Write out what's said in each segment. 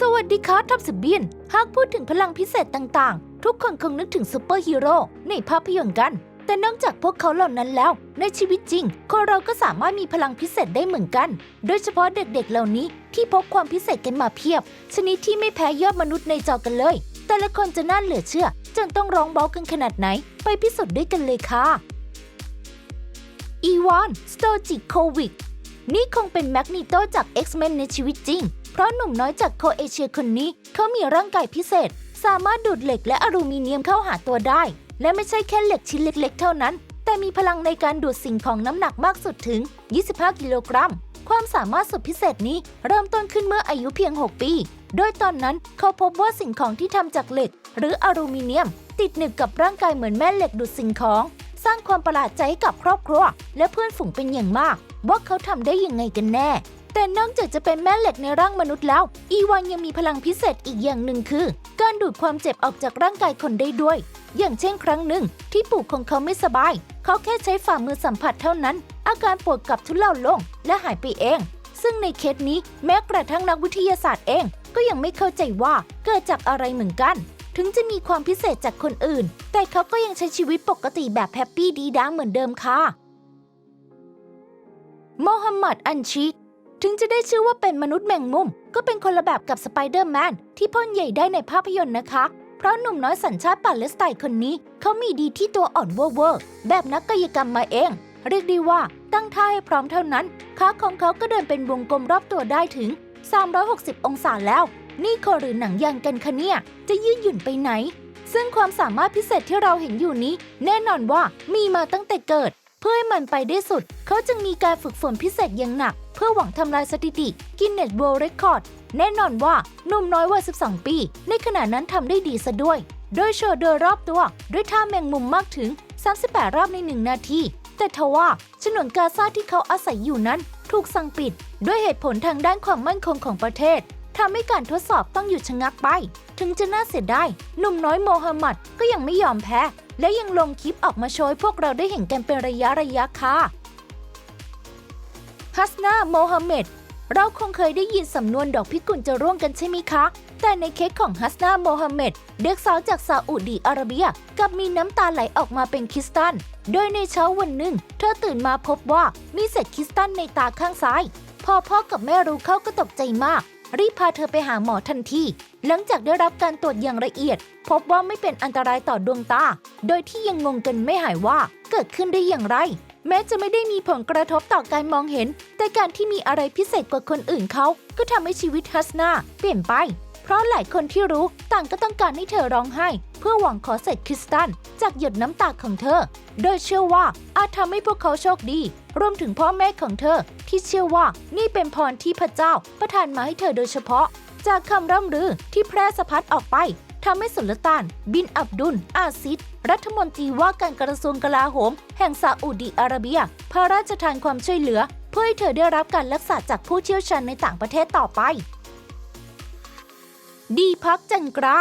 สวัสดีครับทับสเบียน หากพูดถึงพลังพิเศษต่างๆ ทุกคนคงนึกถึงซูเปอร์ฮีโร่ในภาพยนตร์กัน แต่นอกจากพวกเขาเหล่านั้นแล้ว ในชีวิตจริง คนเราก็สามารถมีพลังพิเศษได้เหมือนกัน โดยเฉพาะเด็กๆ เหล่านี้ที่พกความพิเศษกันมาเพียบ ชนิดที่ไม่แพ้ยอดมนุษย์ในจอกันเลย แต่ละคนจะน่าเหลือเชื่อ จนต้องร้องเบ้ากันขนาดไหน ไปพิสูจน์ด้วยกันเลยค่ะ อีวาน สโตจิโควิก นี่คงเป็นแมกนีโตจาก X-Men ในชีวิตจริง ราะหนุ่มน้อยจากโคเอเชียคนนี้เขามีร่างกายพิเศษ สามารถดูดเหล็กและอลูมิเนียมเข้าหาตัวได้ และไม่ใช่แค่เหล็กชิ้นเล็กๆ เท่านั้น แต่มีพลังในการดูดสิ่งของน้ำหนักมากสุดถึง 25 กิโลกรัม ความสามารถสุดพิเศษนี้เริ่มต้นขึ้นเมื่ออายุเพียง 6 ปี โดยตอนนั้นเขาพบว่าสิ่งของที่ทำจากเหล็ก หรืออลูมิเนียม ติดหนึบกับร่างกายเหมือนแม่เหล็กดูดสิ่งของ สร้างความประหลาดใจให้กับครอบครัว และเพื่อนฝูงเป็นอย่างมาก ว่าเขาทำได้ยังไงกันแน่ แต่นอกจากจะเป็นแม่เหล็กในร่างมนุษย์แล้ว อีวานยังมีพลังพิเศษอีกอย่างหนึ่งคือ การดูดความเจ็บออกจากร่างกายคนได้ด้วย อย่างเช่นครั้งหนึ่ง ที่ปู่ของเขาไม่สบาย เขาแค่ใช้ฝ่ามือสัมผัสเท่านั้น อาการปวดกลับทุเลาลง และหายไปเอง ซึ่งในเคสนี้แม้กระทั่งนักวิทยาศาสตร์เอง ก็ยังไม่เข้าใจว่าเกิดจากอะไรเหมือนกัน ถึงจะมีความพิเศษจากคนอื่น แต่เขาก็ยังใช้ชีวิตปกติแบบแฮปปี้ดีด้าเหมือนเดิมค่ะโมฮัมหมัดอันชิ ถึงจะได้ชื่อว่าเป็นมนุษย์แมงมุม ก็เป็นคนละแบบกับสไปเดอร์แมนที่พ่นใหญ่ได้ในภาพยนตร์นะคะ เพราะหนุ่มน้อยสัญชาติปาเลสไตน์คนนี้ เขามีดีที่ตัวอ่อนเวอร์เวอร์แบบนักกายกรรมมาเอง เรียกได้ว่าตั้งท่าให้พร้อมเท่านั้นขาของเขาก็เดินเป็นวงกลมรอบตัวได้ถึง 360 องศาแล้ว นี่คอหรือหนังยางกันคะเนี่ย จะยืดหยุ่นไปไหน ซึ่งความสามารถพิเศษที่เราเห็นอยู่นี้ แน่นอนว่ามีมาตั้งแต่เกิด เพื่อให้มันไปได้สุด เขาจึงมีการฝึกฝนพิเศษอย่างหนัก พื่อหวังทำลายสถิติกินเนส World Record แน่นอนว่าหนุ่มน้อยวัย 12 ปี ในขณะนั้นทำได้ดีซะด้วย โดยโชว์โดยรอบตัว ด้วยท่าแมงมุมมากถึง 38 รอบใน 1 นาที แต่ทว่าฉนวนกาซาที่เขาอาศัยอยู่นั้น ถูกสั่งปิด ด้วยเหตุผลทางด้านความมั่นคงของประเทศทำให้การทดสอบต้องหยุดชะงักไป ถึงจะน่าเสียดายหนุ่มน้อยโมฮัมหมัดก็ยังไม่ยอมแพ้ และยังลงคลิปออกมาโชว์พวกเราได้เห็นกันเป็นระยะระยะค่ะ ฮัสนาโมฮัมเหม็ดเราคงเคยได้ยินสำนวนดอกพิกุลจะร่วงกันใช่ไหมคะ แต่ในเคสของฮัสนาโมฮัมเหม็ดเด็กสาวจากซาอุดีอาระเบียกับมีน้ำตาไหลออกมาเป็นคริสตัลโดยในเช้าวันหนึ่ง เธอตื่นมาพบว่ามีเศษคริสตัลในตาข้างซ้าย พอพ่อกับแม่รู้เข้าก็ตกใจมาก รีบพาเธอไปหาหมอทันที หลังจากได้รับการตรวจอย่างละเอียด พบว่าไม่เป็นอันตรายต่อดวงตา โดยที่ยังงงกันไม่หายว่าเกิดขึ้นได้อย่างไร แม้จะไม่ได้มีผลกระทบต่อการมองเห็น แต่การที่มีอะไรพิเศษกว่าคนอื่นเขา ก็ทำให้ชีวิตฮัสนาเปลี่ยนไป เพราะหลายคนที่รู้ต่างก็ต้องการให้เธอร้องไห้ เพื่อหวังขอเศษคริสตัลจากหยดน้ำตาของเธอ โดยเชื่อว่าอาจทำให้พวกเขาโชคดี รวมถึงพ่อแม่ของเธอ ที่เชื่อว่านี่เป็นพรที่พระเจ้าประทานมาให้เธอโดยเฉพาะ จากคำร่ำลือที่แพร่สะพัดออกไป ทำให้สุลต่าน บินอับดุล อาซิดรัฐมนตรีว่าการกระทรวงกลาโหม แห่งซาอุดีอาระเบีย พระราชทานความช่วยเหลือ เพื่อให้เธอได้รับการรักษาจากผู้เชี่ยวชาญในต่างประเทศต่อไป ดีพักจันกรา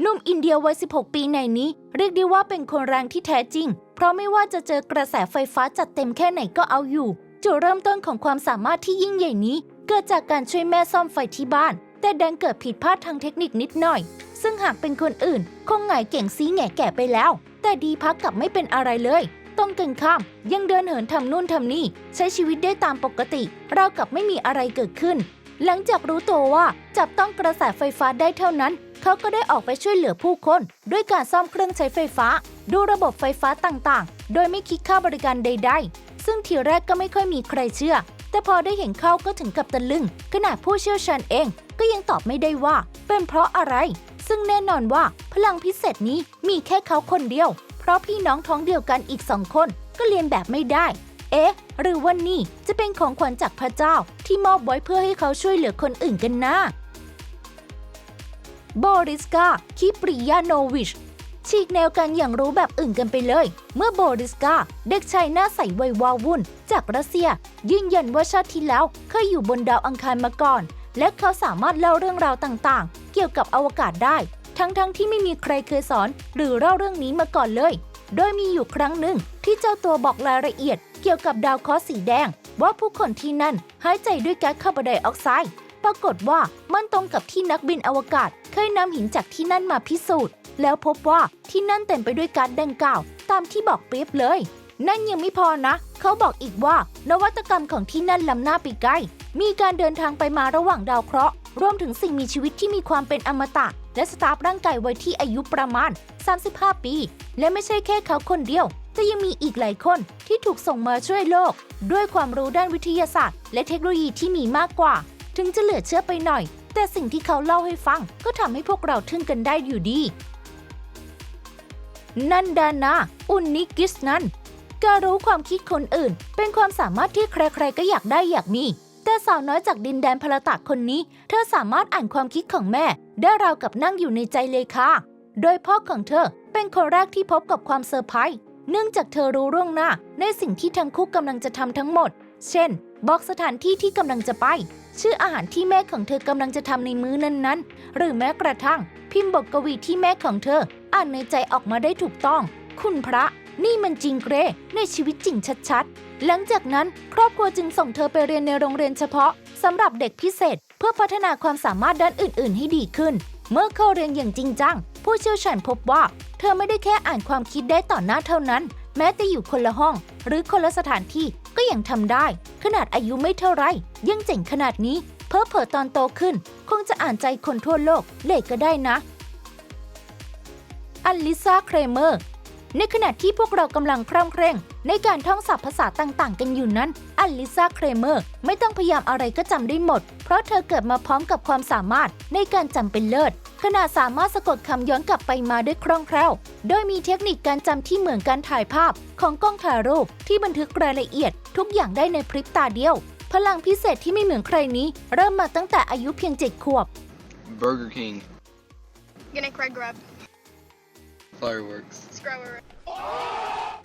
หนุ่มอินเดียวัย 16 ปีในนี้ เรียกได้ว่าเป็นคนแรงที่แท้จริง เพราะไม่ว่าจะเจอกระแสไฟฟ้าจัดเต็มแค่ไหนก็เอาอยู่ จุดเริ่มต้นของความสามารถที่ยิ่งใหญ่นี้ เกิดจากการช่วยแม่ซ่อมไฟที่บ้าน แต่ดันเกิดผิดพลาดทางเทคนิคนิดหน่อย ซึ่งหากเป็นคนอื่น คงหงายเก่งซีแหง่แก่ไปแล้ว แต่ดีพักกลับไม่เป็นอะไรเลยต้องกันข้าม ยังเดินเหินทำนู่นทำนี่ ใช้ชีวิตได้ตามปกติ เราวกับไม่มีอะไรเกิดขึ้น หลังจากรู้ตัวว่าจับต้องกระแสไฟฟ้าได้เท่านั้น เขาก็ได้ออกไปช่วยเหลือผู้คน ด้วยการซ่อมเครื่องใช้ไฟฟ้า ดูระบบไฟฟ้าต่างๆ โดยไม่คิดค่าบริการใด ๆ ซึ่งทีแรกก็ไม่ค่อยมีใครเชื่อ แต่พอได้เห็นเข้าก็ถึงกับตะลึง ขณะผู้เชี่ยวชาญเองก็ยังตอบไม่ได้ว่า เป็นเพราะอะไร ซึ่งแน่นอนว่าพลังพิเศษนี้มีแค่เขาคนเดียว เพราะพี่น้องท้องเดียวกันอีกสองคนก็เรียนแบบไม่ได้ เอ๊ะ หรือว่านี่จะเป็นของขวัญจากพระเจ้าที่มอบไว้เพื่อให้เขาช่วยเหลือคนอื่นกันนะ บอริสกาคิปริยาโนวิช ฉีกแนวกันอย่างรู้แบบอื่นกันไปเลย เมื่อบอริสกา เด็กชายหน้าใสวัยวาวุ่น จากรัสเซีย ยืนยันว่าชาติที่แล้วเคยอยู่บนดาวอังคารมาก่อน และเขาสามารถเล่าเรื่องราวต่างๆ เกี่ยวกับอวกาศได้ ทั้งๆทที่ไม่มีใครเคยสอน หรือเล่าเรื่องนี้มาก่อนเลย โดยมีอยู่ครั้งหนึ่งที่เจ้าตัวบอกรายละเอียด เกี่ยวกับดาวเคราะห์สีแดง ว่าผู้คนที่นั่นหายใจด้วยแก๊สคาร์บอนไดออกไซด์ ปรากฏว่ามันตรงกับที่นักบินอวกาศ เคยนำหินจากที่นั่นมาพิสูจน์ แล้วพบว่าที่นั่นเต็มไปด้วยการดังกล่าว ตามที่บอกเปรียบเลย นั่นยังไม่พอนะ เขาบอกอีกว่า นวัตกรรมของที่นั่นล้ำหน้าไปไกลมีการเดินทางไปมาระหว่างดาวเคราะห์รวมถึงสิ่งมีชีวิตที่มีความเป็นอมตะ และสตาร์ฟร่างกายไว้ที่อายุประมาณ 35 ปี และไม่ใช่แค่เขาคนเดียว แต่ยังมีอีกหลายคนที่ถูกส่งมาช่วยโลก ด้วยความรู้ด้านวิทยาศาสตร์ และเทคโนโลยีที่มีมากกว่า ถึงจะเหลือเชื่อไปหน่อย แต่สิ่งที่เขาเล่าให้ฟังก็ทำให้พวกเราทึ่งกันได้อยู่ดี นันดานา อุนนิกิสนั้น การรู้ความคิดคนอื่น เป็นความสามารถที่ใครๆก็อยากได้อยากมี แต่สาวน้อยจากดินแดนพลตะคนนี้ เธอสามารถอ่านความคิดของแม่ ได้ราวกับนั่งอยู่ในใจเลยค่ะ โดยพ่อของเธอเป็นคนแรกที่พบกับความเซอร์ไพรส์เนื่องจากเธอรู้ล่วงหน้า ในสิ่งที่ทั้งคู่กำลังจะทำทั้งหมด เช่น บอกสถานที่ที่กำลังจะไป ชื่ออาหารที่แม่ของเธอกำลังจะทำในมื้อนั้นๆ หรือแม้กระทั่ง พิมพ์บทกวีที่แม่ของเธอ อ่านในใจออกมาได้ถูกต้อง คุณพระนี่มันจริงเกรในชีวิตจริงชัดๆ หลังจากนั้นครอบครัวจึงส่งเธอไปเรียนในโรงเรียนเฉพาะสำหรับเด็กพิเศษ เพื่อพัฒนาความสามารถด้านอื่น ๆ ให้ดีขึ้น เมื่อเข้าเรียนอย่างจริงจัง ผู้เชี่ยวชาญพบว่า เธอไม่ได้แค่อ่านความคิดได้ต่อหน้าเท่านั้น แม้แต่อยู่คนละห้อง หรือคนละสถานที่ก็ยังทำได้ ขนาดอายุไม่เท่าไร ยังเจ๋งขนาดนี้ เพ้อเผอตอนโตขึ้น คงจะอ่านใจคนทั่วโลกเลยก็ได้นะ อลิซาเครเมอร์ ในขณะที่พวกเรากำลังคร่ำเคร่ง ในการท่องศัพท์ภาษาต่างๆ กันอยู่นั้นอลิซาเครเมอร์ไม่ต้องพยายามอะไรก็จำได้หมด เพราะเธอเกิดมาพร้อมกับความสามารถในการจำเป็นเลิศ ขณะสามารถสะกดคำย้อนกลับไปมาได้คล่องแคล่ว โดยมีเทคนิคการจำที่เหมือนการถ่ายภาพของกล้องถ่ายรูปที่บันทึกรายละเอียด ทุกอย่างได้ในพริบตาเดียว พลังพิเศษที่ไม่เหมือนใครนี้ เริ่มมาตั้งแต่อายุเพียงเจ็ดขวบ Burger King. Gonna Craig grab. Fireworks. Scrubber.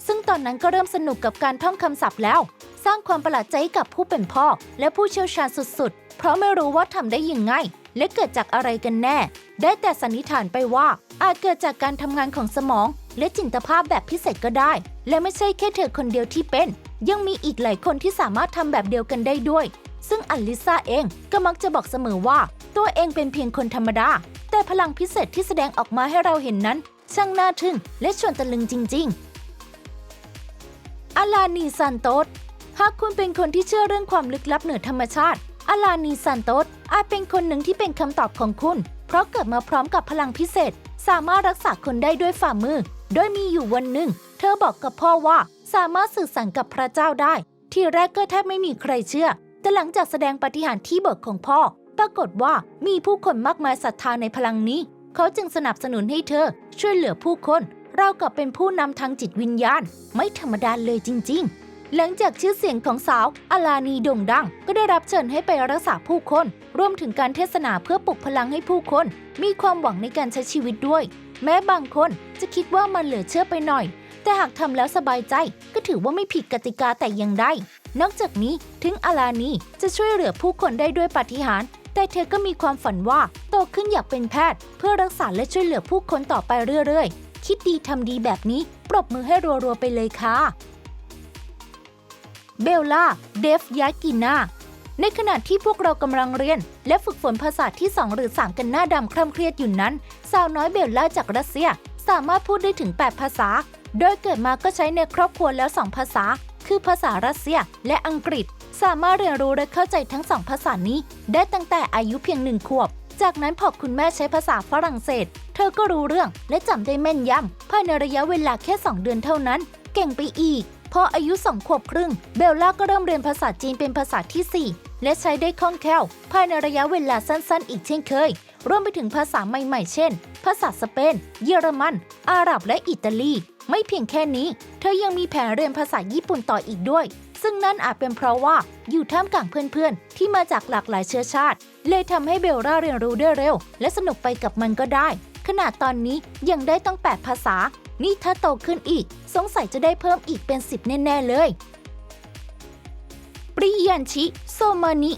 ซึ่งตอนนั้นก็เริ่มสนุกกับการท่องคำศัพท์แล้ว สร้างความประหลาดใจให้กับผู้เป็นพ่อ และผู้เชี่ยวชาญสุดๆ เพราะไม่รู้ว่าทำได้ยังไง และเกิดจากอะไรกันแน่ ได้แต่สันนิษฐานไปว่า อาจเกิดจากการทำงานของสมอง และจินตภาพแบบพิเศษก็ได้ และไม่ใช่แค่เธอคนเดียวที่เป็น ยังมีอีกหลายคนที่สามารถทำแบบเดียวกันได้ด้วย ซึ่งอลิซาเองก็มักจะบอกเสมอว่า ตัวเองเป็นเพียงคนธรรมดา แต่พลังพิเศษที่แสดงออกมาให้เราเห็นนั้น ช่างน่าทึ่งและชวนตะลึงจริง ๆ อาลานีซานโตสหากคุณเป็นคนที่เชื่อเรื่องความลึกลับเหนือธรรมชาติ อาลานีซานโตสอาจเป็นคนหนึ่งที่เป็นคำตอบของคุณ เพราะเกิดมาพร้อมกับพลังพิเศษ สามารถรักษาคนได้ด้วยฝ่ามือ โดยมีอยู่วันหนึ่ง เธอบอกกับพ่อว่าสามารถสื่อสารกับพระเจ้าได้ ที่แรกก็แทบไม่มีใครเชื่อ แต่หลังจากแสดงปฏิหารที่เบิกของพ่อ ปรากฏว่ามีผู้คนมากมายศรัทธาในพลังนี้ เขาจึงสนับสนุนให้เธอช่วยเหลือผู้คน เรากับเป็นผู้นำทางจิตวิญญาณ ไม่ธรรมดาเลยจริง ๆ หลังจากชื่อเสียงของสาวอาลานีโด่งดัง ก็ได้รับเชิญให้ไปรักษาผู้คน รวมถึงการเทศนาเพื่อปลุกพลังให้ผู้คน มีความหวังในการใช้ชีวิตด้วย แม้บางคนจะคิดว่ามันเหลือเชื่อไปหน่อย แต่หากทำแล้วสบายใจก็ถือว่าไม่ผิดกติกาแต่อย่างใดนอกจากนี้ถึงอาลานีจะช่วยเหลือผู้คนได้ด้วยปาฏิหาริย์แต่เธอก็มีความฝันว่าโตขึ้นอยากเป็นแพทย์ เพื่อรักษาและช่วยเหลือผู้คนต่อไปเรื่อยๆ คิดดีทำดีแบบนี้ ปรบมือให้รัวๆไปเลยค่ะ เบลล่า เดฟยากินาในขณะที่พวกเรากำลังเรียน และฝึกฝนภาษาที่ 2 หรือ 3 กันหน้าดำคร่ำเครียดอยู่นั้น สาวน้อยเบลล่าจากรัสเซีย สามารถพูดได้ถึง 8 ภาษา โดยเกิดมาก็ใช้ในครอบครัวแล้ว 2 ภาษา คือภาษารัสเซียและอังกฤษ สามารถเรียนรู้และเข้าใจทั้งสองภาษานี้ ได้ตั้งแต่อายุเพียงหนึ่งขวบ จากนั้นพอคุณแม่ใช้ภาษาฝรั่งเศส เธอก็รู้เรื่องและจำได้แม่นยำภายในระยะเวลาแค่ 2 เดือนเท่านั้น เก่งไปอีก พออายุสองขวบครึ่ง เบลล่าก็เริ่มเรียนภาษาจีนเป็นภาษาทีสี่ 4 และใช้ได้คล่องแคล่ว ภายในระยะเวลาสั้นๆ อีกเช่นเคย รวมไปถึงภาษาใหม่ๆ เช่น ภาษาสเปน เยอรมัน อาหรับและอิตาลี ไม่เพียงแค่นี้ เธอยังมีแผนเรียนภาษาญี่ปุ่นต่ออีกด้วย ซึ่งนั่นอาจเป็นเพราะว่าอยู่ท่ามกลางเพื่อนๆ ที่มาจากหลากหลายเชื้อชาติ เลยทำให้เบลล่าเรียนรู้ได้เร็ว และสนุกไปกับมันก็ได้ขนาดตอนนี้ยังได้ต้อง8 ภาษา นี่ถ้าโตขึ้นอีก สงสัยจะได้เพิ่มอีกเป็น10แน่ ๆ เลย ปริยันชิ โซมานิ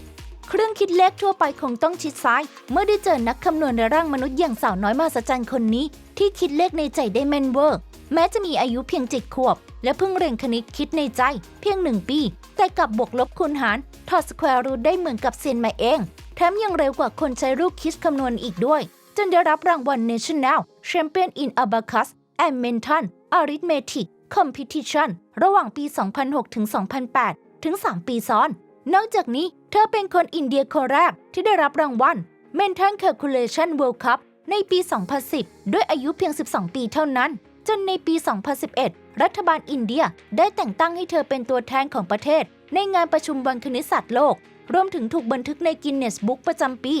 เครื่องคิดเลขทั่วไปคงต้องชิดซ้าย เมื่อได้เจอนักคำนวณในร่างมนุษย์อย่างสาวน้อยมหัศจรรย์คนนี้ ที่คิดเลขในใจได้แม่นเวอร์ แม้จะมีอายุเพียงเจ็ดขวบ และเพิ่งเรียนคณิตคิดในใจ เพียงหนึ่งปี แต่กลับบวกลบคูณหารถอดสแควร์รูทได้เหมือนกับเซียนมาเองแถมยังเร็วกว่าคนใช้ลูกคิดคำนวณอีกด้วยจนได้รับรางวัล National Champion in Abacus and Menton Arithmetic Competition ระหว่างปี 2006 ถึง 2008 ถึง 3 ปีซ้อน นอกจากนี้เธอเป็นคนอินเดียคนแรกที่ได้รับรางวัล Menton Calculation World Cup ในปี 2010 ด้วยอายุเพียง 12 ปีเท่านั้น จนในปี 2011 รัฐบาลอินเดียได้แต่งตั้งให้เธอเป็นตัวแทนของประเทศ ในงานประชุมวันคณิตศาสตร์โลก รวมถึงถูกบันทึกในกินเนสบุ๊กประจำปี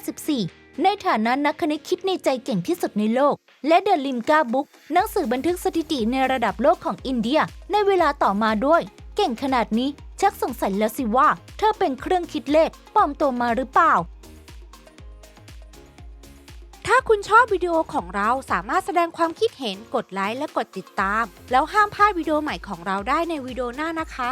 2014 ในฐานะนักคณิตคิดในใจเก่งที่สุดในโลก และเดอะลิมกาบุ๊กหนังสือบันทึกสถิติในระดับโลกของอินเดีย ในเวลาต่อมาด้วย เก่งขนาดนี้ ชักสงสัยแล้วสิว่า เธอเป็นเครื่องคิดเลขปลอมตัวมาหรือเปล่า ถ้าคุณชอบวิดีโอของเราสามารถแสดงความคิดเห็นกดไลค์และกดติดตาม แล้วห้ามพลาดวิดีโอใหม่ของเราได้ในวิดีโอหน้านะคะ